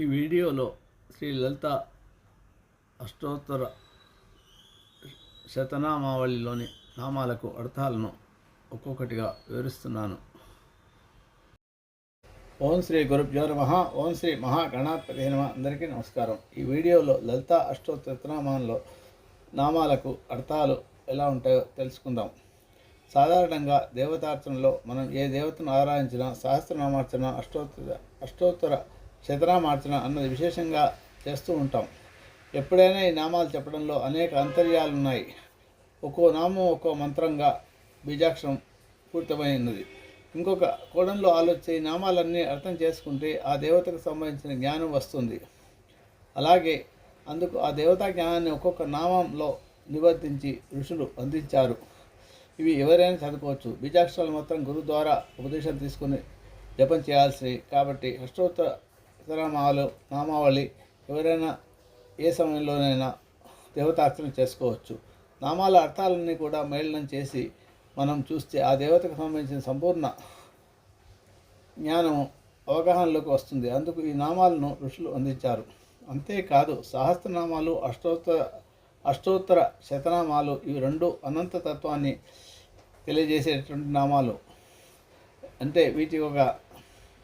ఈ వీడియోలో శ్రీ లలిత అష్టోత్తర శతనామావళిలోని నామాలకు అర్థాలను ఒక్కొక్కటిగా వివరిస్తున్నాను. ఓం శ్రీ గురుభ్యో నమ. ఓం శ్రీ మహాగణాధిపతి నమ. అందరికీ నమస్కారం. ఈ వీడియోలో లలిత అష్టోత్తరనామాల్లో నామాలకు అర్థాలు ఎలా ఉంటాయో తెలుసుకుందాం. సాధారణంగా దేవతార్చనలో మనం ఏ దేవతను ఆరాధించినా సహస్రనామార్చన అష్టోత్తర అష్టోత్తర శతనామార్చన అన్నది విశేషంగా చేస్తూ ఉంటాం. ఎప్పుడైనా ఈ నామాలు చెప్పడంలో అనేక అంతర్యాలు ఉన్నాయి ఒక్కో నామం ఒక్కో మంత్రంగా బీజాక్షరం పూర్తమైనది ఇంకొక కోణంలో ఆలోచించే ఈ నామాలన్నీ అర్థం చేసుకుంటే ఆ దేవతకు సంబంధించిన జ్ఞానం వస్తుంది. అలాగే అందుకు ఆ దేవతా జ్ఞానాన్ని ఒక్కొక్క నామంలో నివర్తించి ఋషులు అందించారు. ఇవి ఎవరైనా చదువుకోవచ్చు. బీజాక్షరాలు మాత్రం గురువు ద్వారా ఉపదేశం తీసుకుని జపం చేయాల్సి కాబట్టి అష్టోత్తర ఇతరమాలు నామావళి ఎవరైనా ఏ సమయంలోనైనా దేవతార్చన చేసుకోవచ్చు. నామాల అర్థాలన్నీ కూడా మేళనం చేసి మనం చూస్తే ఆ దేవతకు సంబంధించిన సంపూర్ణ జ్ఞానం అవగాహనలోకి వస్తుంది. అందుకు ఈ నామాలను ఋషులు అందించారు. అంతేకాదు సహస్రనామాలు అష్టోత్తర అష్టోత్తర శతనామాలు ఇవి రెండు అనంత తత్వాన్ని తెలియజేసేటువంటి నామాలు. అంటే వీటి ఒక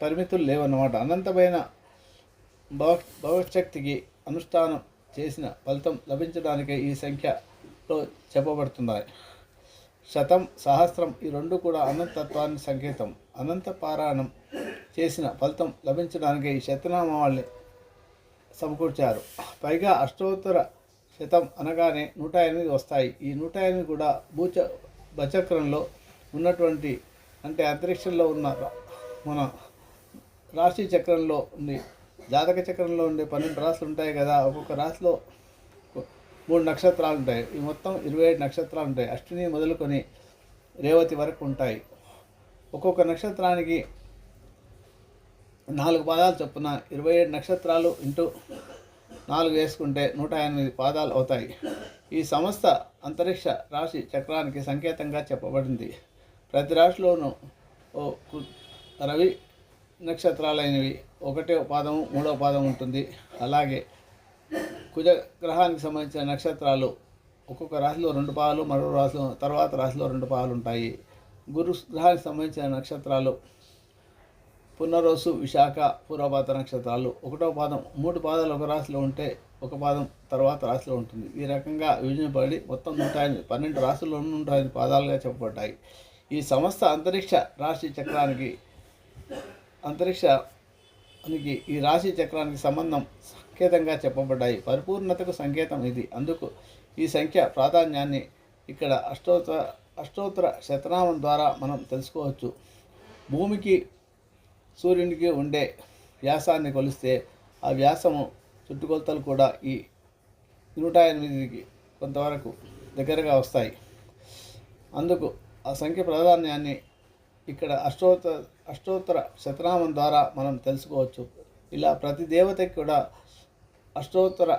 పరిమితులు లేవన్నమాట. అనంతమైన భవ భవశక్తికి అనుష్ఠానం చేసిన ఫలితం లభించడానికే ఈ సంఖ్యలో చెప్పబడుతున్నాయి. శతం సహస్రం ఈ రెండు కూడా అనంతత్వాన్ని సంకేతం. అనంత పారాయణం చేసిన ఫలితం లభించడానికి ఈ శతనామాల్ని సమకూర్చారు. పైగా అష్టోత్తర శతం అనగానే నూట ఎనిమిది వస్తాయి. ఈ నూట ఎనిమిది కూడా భూచ భచక్రంలో ఉన్నటువంటి అంటే అంతరిక్షంలో ఉన్న మన రాశి చక్రంలో ఉండి జాతక చక్రంలో ఉండే పన్నెండు రాసులు ఉంటాయి కదా ఒక్కొక్క రాశిలో మూడు నక్షత్రాలు ఉంటాయి. ఈ మొత్తం ఇరవై ఏడు నక్షత్రాలు ఉంటాయి. అష్టిని మొదలుకొని రేవతి వరకు ఉంటాయి. ఒక్కొక్క నక్షత్రానికి నాలుగు పాదాలు చొప్పున ఇరవై ఏడు నక్షత్రాలు ఇంటూ నాలుగు వేసుకుంటే నూట ఎనిమిది పాదాలు అవుతాయి. ఈ సంస్థ అంతరిక్ష రాశి చక్రానికి సంకేతంగా చెప్పబడింది. ప్రతి రాశిలోనూ ఓ కు- రవి నక్షత్రాలైనవి. ఒకటే పాదము మూడవ పాదం ఉంటుంది. అలాగే కుజ గ్రహానికి సంబంధించిన నక్షత్రాలు ఒక్కొక్క రాశిలో రెండు పాలు మరో రాశిలో తర్వాత రాశిలో రెండు పాలు ఉంటాయి. గురు గ్రహానికి సంబంధించిన నక్షత్రాలు పునరోసు విశాఖ పూర్వపాత నక్షత్రాలు. ఒకటో పాదం మూడు పాదాలు ఒక రాశిలో ఉంటే ఒక పాదం తర్వాత రాశిలో ఉంటుంది. ఈ రకంగా విభజనపడి మొత్తం నూట ఎనిమిది పన్నెండు రాశుల్లో నూట పాదాలుగా చెప్పబడ్డాయి. ఈ సంస్థ అంతరిక్ష రాశి చక్రానికి అంతరిక్షానికి ఈ రాశి చక్రానికి సంబంధం సంకేతంగా చెప్పబడ్డాయి. పరిపూర్ణతకు సంకేతం ఇది. అందుకు ఈ సంఖ్య ప్రాధాన్యాన్ని ఇక్కడ అష్టోత్తర అష్టోత్తర శతనామం ద్వారా మనం తెలుసుకోవచ్చు. భూమికి సూర్యునికి ఉండే వ్యాసాన్ని కొలిస్తే ఆ వ్యాసము చుట్టుకొలతలు కూడా ఈ నూట ఎనిమిదికి కొంతవరకు దగ్గరగా వస్తాయి. అందుకు ఆ సంఖ్య ప్రాధాన్యాన్ని ఇక్కడ అష్టోత్తర అష్టోత్తర శతనామం ద్వారా మనం తెలుసుకోవచ్చు. ఇలా ప్రతి దేవతకి కూడా అష్టోత్తర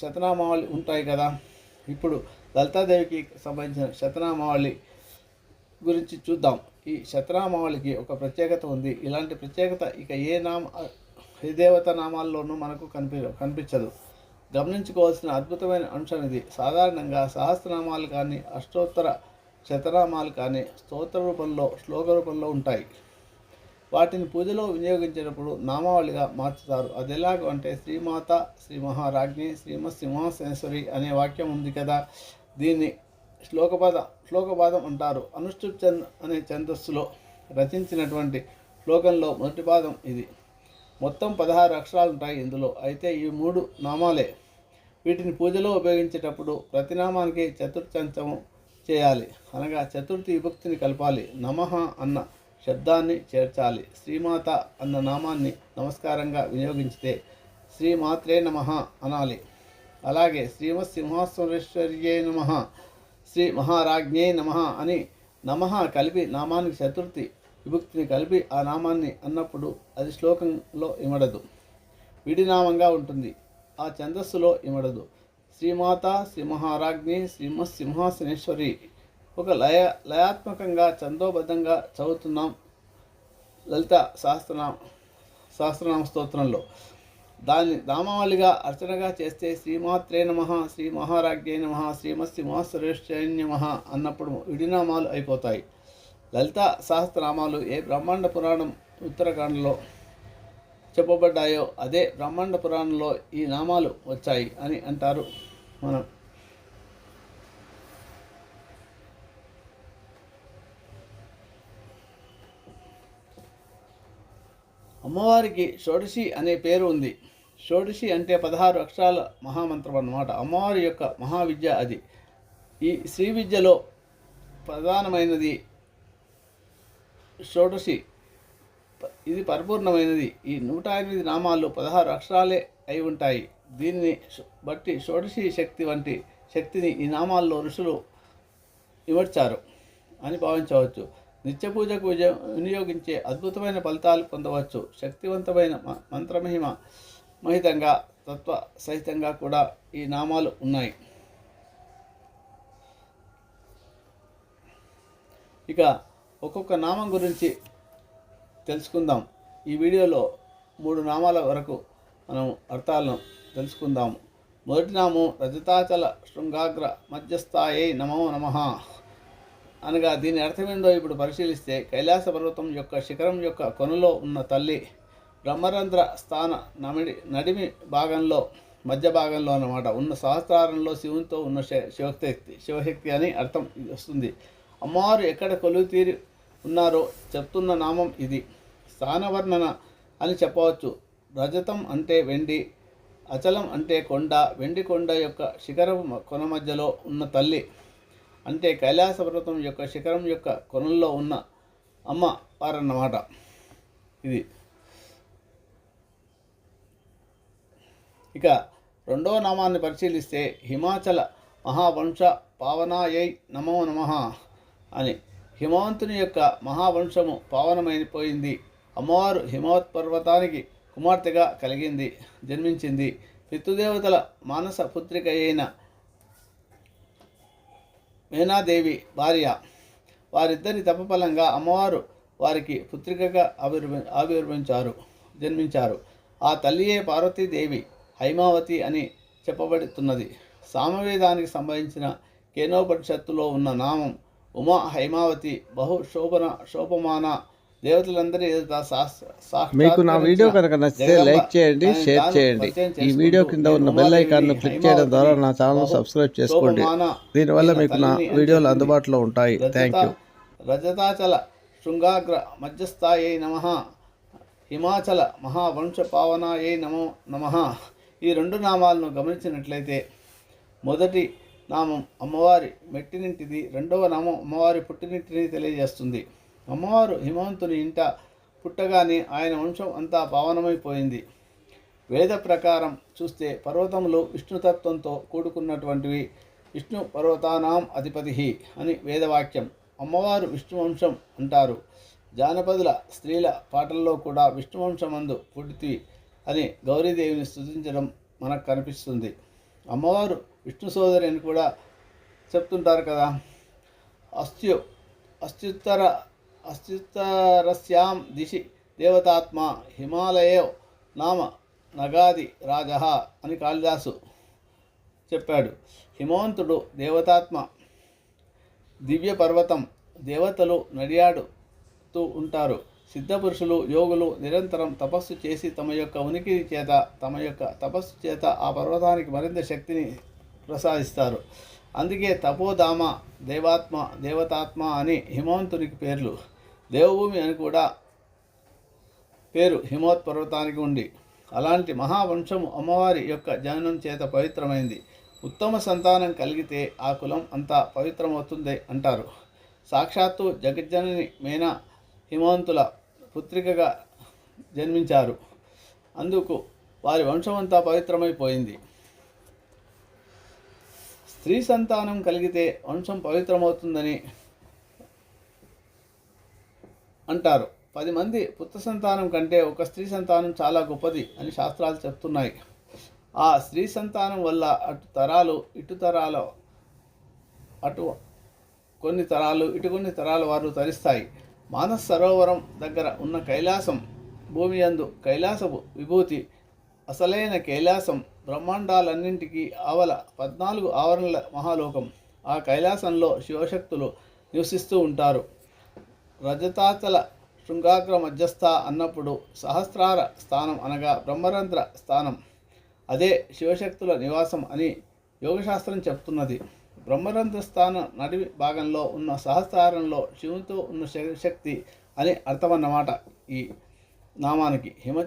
శతనామావళి ఉంటాయి కదా. ఇప్పుడు లలితాదేవికి సంబంధించిన శతనామావళి గురించి చూద్దాం. ఈ శతనామావళికి ఒక ప్రత్యేకత ఉంది. ఇలాంటి ప్రత్యేకత ఇక ఏ నామ ఏ దేవత నామాల్లోనూ మనకు కనిపి కనిపించదు. గమనించుకోవాల్సిన అద్భుతమైన అంశం ఇది. సాధారణంగా సహస్రనామాలు కానీ అష్టోత్తర శతనామాలు కానీ స్తోత్ర రూపంలో శ్లోక రూపంలో ఉంటాయి. వాటిని పూజలో వినియోగించేటప్పుడు నామావళిగా మార్చుతారు. అది ఎలాగో అంటే శ్రీమాత శ్రీ మహారాజ్ఞి శ్రీమత్ సింహాసేశ్వరి అనే వాక్యం ఉంది కదా. దీన్ని శ్లోకపాద శ్లోకపాదం అంటారు. అనుష్ఠుప్ చంద్ అనే ఛందస్సులో రచించినటువంటి శ్లోకంలో మొదటి పాదం ఇది. మొత్తం పదహారు అక్షరాలు ఉంటాయి ఇందులో. అయితే ఈ మూడు నామాలే. వీటిని పూజలో ఉపయోగించేటప్పుడు ప్రతి నామానికి చతుర్థంచము చేయాలి. అనగా చతుర్థి విభక్తిని కలపాలి. నమః అన్న శబ్దాన్ని చేర్చాలి. శ్రీమాత అన్న నామాన్ని నమస్కారంగా వినియోగించితే శ్రీమాత్రే నమః అనాలి. అలాగే శ్రీమత్ సింహాసురేశ్వర్యే నమ శ్రీ మహారాజ్ఞే నమ అని నమః కలిపి నామానికి చతుర్థి విభక్తిని కలిపి ఆ నామాన్ని అన్నప్పుడు అది శ్లోకంలో ఇమడదు. విడినామంగా ఉంటుంది. ఆ ఛందస్సులో ఇమడదు. శ్రీమాత శ్రీ మహారాజ్ఞి శ్రీమత్ సింహాసనేశ్వరి ఒక లయ లయాత్మకంగా చందోబద్ధంగా చదువుతున్నాం. లలిత సహస్రనామ సహస్రనామ స్తోత్రంలో. దాన్ని నామావళిగా అర్చనగా చేస్తే శ్రీమాత్రే నమ శ్రీ మహారాజ్ఞే నమ శ్రీమస్తి మహాసురేష్ఠ్యై నమ అన్నప్పుడు విడినామాలు అయిపోతాయి. లలిత సహస్రనామాలు ఏ బ్రహ్మాండ పురాణం ఉత్తరాఖండ్లో చెప్పబడ్డాయో అదే బ్రహ్మాండ పురాణంలో ఈ నామాలు వచ్చాయి అని అంటారు మనం. అమ్మవారికి షోడశి అనే పేరు ఉంది. షోడశి అంటే పదహారు అక్షరాల మహామంత్రం అన్నమాట. అమ్మవారి యొక్క మహావిద్య అది. ఈ శ్రీ విద్యలో ప్రధానమైనది షోడశి. ఇది పరిపూర్ణమైనది. ఈ నూట ఎనిమిది నామాలు పదహారు అక్షరాలే అయి ఉంటాయి. దీన్ని బట్టి షోడశి శక్తి వంటి శక్తిని ఈ నామాల్లో ఋషులు ఇమర్చారు అని భావించవచ్చు. నిత్య పూజకు వినియోగించే అద్భుతమైన ఫలితాలు పొందవచ్చు. శక్తివంతమైన మ- మంత్రమహిమ మహితంగా తత్వ సహితంగా కూడా ఈ నామాలు ఉన్నాయి. ఇక ఒక్కొక్క నామం గురించి తెలుసుకుందాం. ఈ వీడియోలో మూడు నామాల వరకు మనం అర్థాలను తెలుసుకుందాము మొదటి నామం రజతాచల శృంగాగ్ర మధ్యస్థాయి నమో నమః. అనగా దీని అర్థమేందో ఇప్పుడు పరిశీలిస్తే కైలాస పర్వతం యొక్క శిఖరం యొక్క కొనలో ఉన్న తల్లి బ్రహ్మరంధ్ర స్థాన నమిడి నడిమి భాగంలో మధ్య భాగంలో అన్నమాట. ఉన్న సహస్రారంలో శివునితో ఉన్న శ- శివశక్తి శివశక్తి అని అర్థం వస్తుంది. అమ్మవారు ఎక్కడ కొలువు తీరి ఉన్నారో చెప్తున్న నామం ఇది. స్థానవర్ణన అని చెప్పవచ్చు. రజతం అంటే వెండి అచలం అంటే కొండ వెండి కొండ యొక్క శిఖరం కొన మధ్యలో ఉన్న తల్లి అంటే కైలాస పర్వతం యొక్క శిఖరం యొక్క కొనల్లో ఉన్న అమ్మ వారన్నమాట. ఇది. ఇక రెండో నామాన్ని పరిశీలిస్తే హిమాచల మహావంశ పావనాయై నమో నమః అని. హిమవంతుని యొక్క మహావంశము పావనమైపోయింది. అమ్మవారు హిమవత్ పర్వతానికి కుమార్తెగా కలిగింది జన్మించింది. పితృదేవతల మానస పుత్రిక అయిన మేనాదేవి భార్య. వారిద్దరి తపఫలంగా అమ్మవారు వారికి పుత్రికగా ఆవిర్భ ఆవిర్భించారు జన్మించారు. ఆ తల్లియే పార్వతీదేవి హైమావతి అని చెప్పబడుతున్నది. సామవేదానికి సంబంధించిన కేనోపనిషత్తులో ఉన్న నామం ఉమా హైమావతి బహు శోభన శోభమాన దేవతలందరి మీకు నా వీడియో కనుక నచ్చితే లైక్ చేయండి షేర్ చేయండి. ఈ వీడియో కింద ఉన్న నేను బెల్ ఐకాన్ను క్లిక్ చేయడం ద్వారా నా ఛానల్ సబ్స్క్రైబ్ చేసుకోండి. దీనివల్ల మీకు నా వీడియోలు. అందుబాటులో ఉంటాయి. థ్యాంక్ యూ రజత రజతాచల శృంగాగ్ర మధ్యస్థాయై నమ. హిమాచల మహావంశ పావనాయై నమో నమ. ఈ రెండు నామాలను గమనించినట్లయితే మొదటి నామం అమ్మవారి మెట్టినింటిది రెండవ నామం అమ్మవారి పుట్టినింటిని తెలియజేస్తుంది. అమ్మవారు హిమవంతుని ఇంట పుట్టగానే ఆయన వంశం అంతా పావనమైపోయింది. వేద ప్రకారం చూస్తే పర్వతములు విష్ణుతత్వంతో కూడుకున్నటువంటివి. విష్ణు పర్వతానాం అధిపతి అని వేదవాక్యం. అమ్మవారు విష్ణువంశం అంటారు. జానపదుల స్త్రీల పాటల్లో కూడా విష్ణువంశమందు పుట్టితివి అని గౌరీదేవిని స్థుతించడం మనకు కనిపిస్తుంది. అమ్మవారు విష్ణు సోదరి అని కూడా చెప్తుంటారు కదా. అస్త్యు అస్త్యుత్తర అస్త్యుత్తరస్యాం దిశి దేవతాత్మ హిమాలయో నామ నగాది రాజ అని కాళిదాసు చెప్పాడు. హిమవంతుడు దేవతాత్మ దివ్య పర్వతం దేవతలు నడియాడుతూ ఉంటారు. సిద్ధపురుషులు యోగులు నిరంతరం తపస్సు చేసి తమ యొక్క ఉనికి చేత తమ యొక్క తపస్సు చేత ఆ పర్వతానికి మరింత శక్తిని ప్రసాదిస్తారు. అందుకే తపోధామ దేవాత్మ దేవతాత్మ అని హిమవంతునికి పేర్లు. దేవభూమి అని కూడా పేరు హిమోత్ పర్వతానికి ఉంది అలాంటి మహావంశము అమ్మవారి యొక్క జననం చేత పవిత్రమైంది. ఉత్తమ సంతానం కలిగితే ఆ కులం అంతా పవిత్రమవుతుంది అంటారు. సాక్షాత్తు జగజ్జనని మేనా హిమవంతుల పుత్రికగా జన్మించారు. అందుకు వారి వంశమంతా పవిత్రమైపోయింది. స్త్రీ సంతానం కలిగితే వంశం పవిత్రమవుతుందని అంటారు. పది మంది పుత్ర సంతానం కంటే ఒక స్త్రీ సంతానం చాలా గొప్పది అని శాస్త్రాలు చెప్తున్నాయి. ఆ స్త్రీ సంతానం వల్ల అటు తరాలు ఇటు తరాలు అటు కొన్ని తరాలు ఇటు కొన్ని తరాల వారు తరిస్తాయి. మానస సరోవరం దగ్గర ఉన్న కైలాసం భూమి అందు కైలాసపు విభూతి అసలైన కైలాసం బ్రహ్మాండాలన్నింటికీ ఆవల పద్నాలుగు ఆవరణల మహాలోకం. ఆ కైలాసంలో శివశక్తులు నివసిస్తూ ఉంటారు. రజతాచల శృంగాగ్ర మధ్యస్థ అన్నప్పుడు సహస్రార స్థానం అనగా బ్రహ్మరంధ్ర స్థానం. అదే శివశక్తుల నివాసం అని యోగశాస్త్రం చెప్తున్నది. బ్రహ్మరంధ్ర స్థానం నడివి భాగంలో ఉన్న సహస్రారంలో శివునితో ఉన్న శక్తి అని అర్థమన్నమాట ఈ నామానికి. హిమ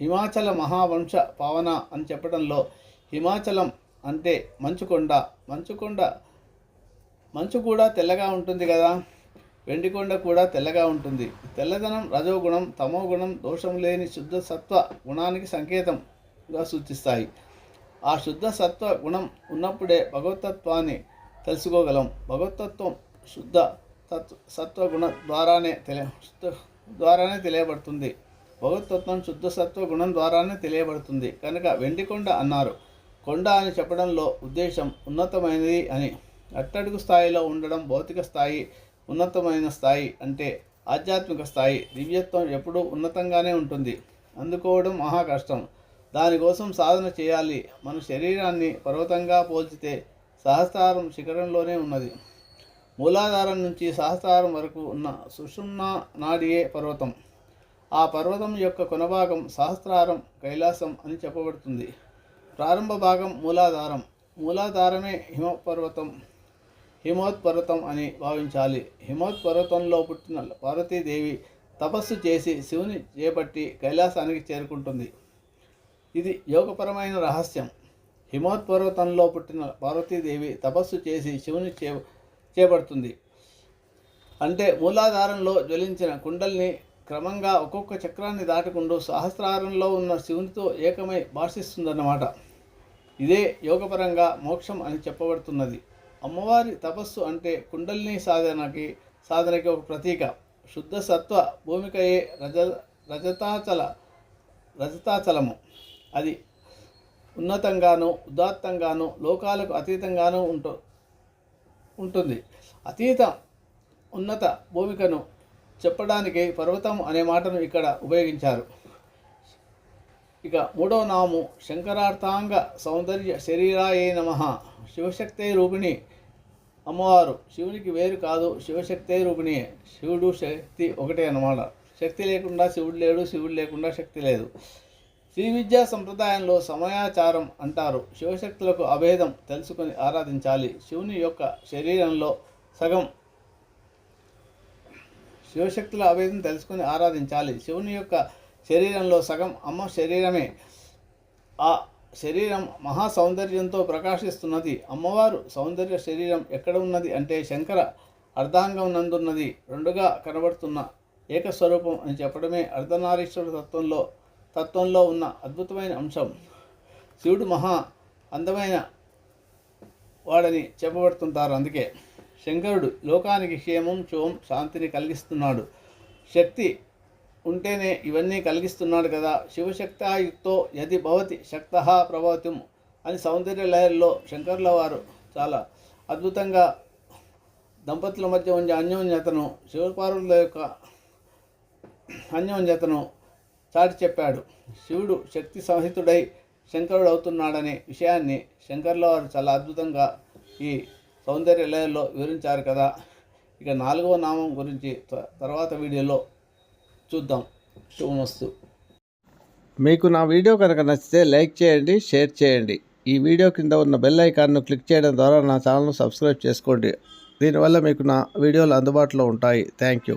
హిమాచల మహావంశ పావన అని చెప్పడంలో హిమాచలం అంటే మంచుకొండ. మంచుకొండ మంచు కూడా తెల్లగా ఉంటుంది కదా? వెండికొండ కూడా తెల్లగా ఉంటుంది. తెల్లదనం రజోగుణం తమోగుణం దోషం లేని శుద్ధ సత్వ గుణానికి సంకేతంగా సూచిస్తాయి. ఆ శుద్ధ సత్వ గుణం ఉన్నప్పుడే భగవతత్వాన్ని తెలుసుకోగలం. భగవతత్వం శుద్ధ తత్వ సత్వగుణ ద్వారానే తెలియ శుద్ధ ద్వారానే తెలియబడుతుంది. భగవతత్వం శుద్ధ సత్వ గుణం ద్వారానే తెలియబడుతుంది. కనుక వెండికొండ అన్నారు. కొండ అని చెప్పడంలో ఉద్దేశం ఉన్నతమైనది అని. అట్టడుగు స్థాయిలో ఉండడం భౌతిక స్థాయి ఉన్నతమైన స్థాయి అంటే ఆధ్యాత్మిక స్థాయి దివ్యత్వం ఎప్పుడూ ఉన్నతంగానే ఉంటుంది. అందుకోవడం మహా కష్టం. దానికోసం సాధన చేయాలి. మన శరీరాన్ని పర్వతంగా పోల్చితే సహస్రారం శిఖరంలోనే ఉన్నది. మూలాధారం నుంచి సహస్రారం వరకు ఉన్న సుషుమ్న నాడియే పర్వతం. ఆ పర్వతం యొక్క కొనభాగం సహస్రారం కైలాసం అని చెప్పబడుతుంది. ప్రారంభ భాగం మూలాధారం. మూలాధారమే హిమపర్వతం. హిమోత్పర్వతం అని భావించాలి. హిమోత్పర్వతంలో పుట్టిన పార్వతీదేవి తపస్సు చేసి శివుని చేపట్టి కైలాసానికి చేరుకుంటుంది. ఇది యోగపరమైన రహస్యం. హిమోత్పర్వతంలో పుట్టిన పార్వతీదేవి తపస్సు చేసి శివుని చే చేపడుతుంది. అంటే మూలాధారంలో జ్వలించిన కుండల్ని క్రమంగా ఒక్కొక్క చక్రాన్ని దాటుకుంటూ సహస్రారంలో ఉన్న శివునితో ఏకమై భాషిస్తుందన్నమాట. ఇదే యోగపరంగా మోక్షం అని చెప్పబడుతున్నది. అమ్మవారి తపస్సు అంటే కుండలిని సాధనకి సాధనకి ఒక ప్రతీక. శుద్ధ సత్వ భూమికయే రజ రజతాచల రజతాచలము. అది ఉన్నతంగాను ఉదాత్తంగాను లోకాలకు అతీతంగాను ఉంటు ఉంటుంది. అతీత ఉన్నత భూమికను చెప్పడానికి పర్వతం అనే మాటను ఇక్కడ ఉపయోగించారు. ఇక మూడవ నాము శంకరార్థాంగ సౌందర్య శరీరాయే నమ. శివశక్తే రూపిణి అమ్మవారు శివునికి వేరు కాదు శివశక్తే రూపిణి శివుడు శక్తి ఒకటే అన్నమాట. శక్తి లేకుండా శివుడు లేడు శివుడు లేకుండా శక్తి లేదు. శ్రీ విద్యా సంప్రదాయంలో సమయాచారం అంటారు. శివశక్తులకు అభేదం తెలుసుకొని ఆరాధించాలి. శివుని యొక్క శరీరంలో సగం శివశక్తుల అభేదం తెలుసుకొని ఆరాధించాలి. శివుని యొక్క శరీరంలో సగం అమ్మ శరీరమే. ఆ శరీరం మహా సౌందర్యంతో ప్రకాశిస్తున్నది. అమ్మవారు సౌందర్య శరీరం ఎక్కడ ఉన్నది అంటే శంకర అర్ధాంగం నందున్నది. రెండుగా కనబడుతున్న ఏకస్వరూపం అని చెప్పడమే అర్ధనారీశ్వర తత్వంలో తత్వంలో ఉన్న అద్భుతమైన అంశం. శివుడు మహా అందమైన వాడని చెప్పబడుతుంటారు అందుకే. శంకరుడు లోకానికి క్షేమం శోం శాంతిని కలిగిస్తున్నాడు. శక్తి ఉంటేనే ఇవన్నీ కలిగిస్తున్నాడు కదా. శివశక్తాయుక్తో యది భవతి శక్త ప్రభవతిం అని సౌందర్య లహరిలో శంకర్ల వారు చాలా అద్భుతంగా దంపతుల మధ్య ఉండే అన్యోన్యతను శివపార్వతుల యొక్క అన్యోన్యతను చాటి చెప్పాడు. శివుడు శక్తి సంహితుడై శంకరుడు అవుతున్నాడనే విషయాన్ని శంకర్ల వారు చాలా అద్భుతంగా ఈ సౌందర్య లయల్లో వివరించారు కదా. ఇక నాలుగవ నామం గురించి త- తర్వాత వీడియోలో చూద్దాం. శుభమస్తు మీకు నా వీడియో కనుక నచ్చితే లైక్ చేయండి షేర్ చేయండి. ఈ వీడియో కింద ఉన్న బెల్ ఐకాన్ను క్లిక్ చేయడం ద్వారా నా ఛానల్ను సబ్స్క్రైబ్ చేసుకోండి. దీనివల్ల మీకు నా వీడియోలు అందుబాటులో ఉంటాయి. Thank you.